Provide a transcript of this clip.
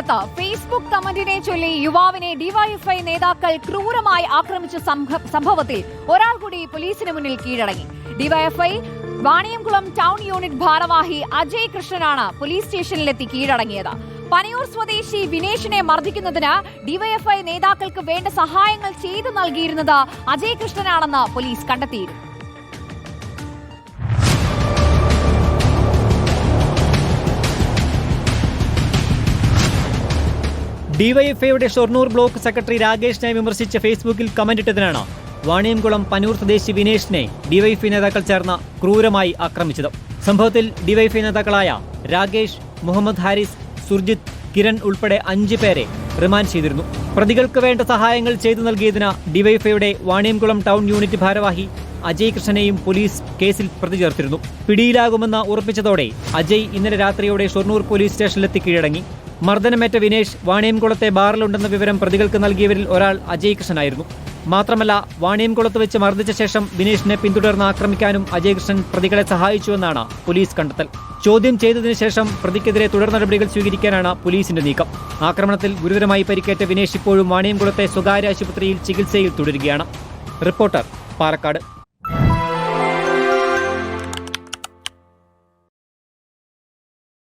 പാറശാലത്ത് Facebook കമന്റിനെ ചൊല്ലി യുവാവിനെ DYFI നേതാക്കൾ ക്രൂരമായി ആക്രമിച്ച സംഭവത്തിൽ ഒരാൾ കൂടി പോലീസിന് മുന്നിൽ കീഴടങ്ങി. ഡിവൈഎഫ്ഐ വാണിയംകുളം ടൗൺ യൂണിറ്റ് ഭാരവാഹി അജയ് കൃഷ്ണനാണ് പോലീസ് സ്റ്റേഷനിലെത്തി കീഴടങ്ങിയത്. പനയൂർ സ്വദേശി വിനേഷിനെ മർദ്ദിക്കുന്നതിന് ഡിവൈഎഫ്ഐ നേതാക്കൾക്ക് വേണ്ട സഹായങ്ങൾ ചെയ്തു നൽകിയിരുന്നത് അജയ് കൃഷ്ണനാണെന്ന് പോലീസ് കണ്ടെത്തിയിരുന്നു. ഡിവൈഎഫ്ഐയുടെ ഷൊർണൂർ ബ്ലോക്ക് സെക്രട്ടറി രാകേഷിനെ വിമർശിച്ച് ഫേസ്ബുക്കിൽ കമന്റ് ഇട്ടതിനാണ് വാണിയംകുളം പനൂർ സ്വദേശി വിനേഷിനെ ഡിവൈഎഫ്ഐ നേതാക്കൾ ചേർന്ന് ക്രൂരമായി ആക്രമിച്ചത്. സംഭവത്തിൽ ഡിവൈഎഫ്ഐ നേതാക്കളായ രാകേഷ് മുഹമ്മദ് ഹാരിസ് സുർജിത് കിരൺ ഉൾപ്പെടെ അഞ്ച് പേരെ റിമാൻഡ് ചെയ്തിരുന്നു. പ്രതികൾക്ക് വേണ്ട സഹായങ്ങൾ ചെയ്തു നൽകിയതിന് ഡിവൈഎഫ്ഐയുടെ വാണിയംകുളം ടൗൺ യൂണിറ്റ് ഭാരവാഹി അജയ് കൃഷ്ണനെയും പോലീസ് കേസിൽ പ്രതി ചേർത്തിരുന്നു. പിടിയിലാകുമെന്ന് ഉറപ്പിച്ചതോടെ അജയ് ഇന്നലെ രാത്രിയോടെ ഷൊർണൂർ പോലീസ് സ്റ്റേഷനിലെത്തി കീഴടങ്ങി. മർദ്ദനമേറ്റ വിനേഷ് വാണിയംകുളത്തെ ബാറിലുണ്ടെന്ന വിവരം പ്രതികൾക്ക് നൽകിയവരിൽ ഒരാൾ അജയ് കൃഷ്ണനായിരുന്നു മാത്രമല്ല വാണിയംകുളത്ത് വെച്ച് മർദ്ദിച്ച ശേഷം വിനേഷിനെ പിന്തുടർന്ന് ആക്രമിക്കാനും അജയ് കൃഷ്ണൻ പ്രതികളെ സഹായിച്ചുവെന്നാണ് പോലീസ് കണ്ടെത്തൽ. ചോദ്യം ചെയ്തതിനു ശേഷം പ്രതിക്കെതിരെ തുടർ നടപടികൾ സ്വീകരിക്കാനാണ് പോലീസിന്റെ നീക്കം. ആക്രമണത്തിൽ ഗുരുതരമായി പരിക്കേറ്റ വിനേഷ് ഇപ്പോഴും വാണിയംകുളത്തെ സ്വകാര്യ ആശുപത്രിയിൽ ചികിത്സയിൽ തുടരുകയാണ്. റിപ്പോർട്ടർ പാലക്കാട്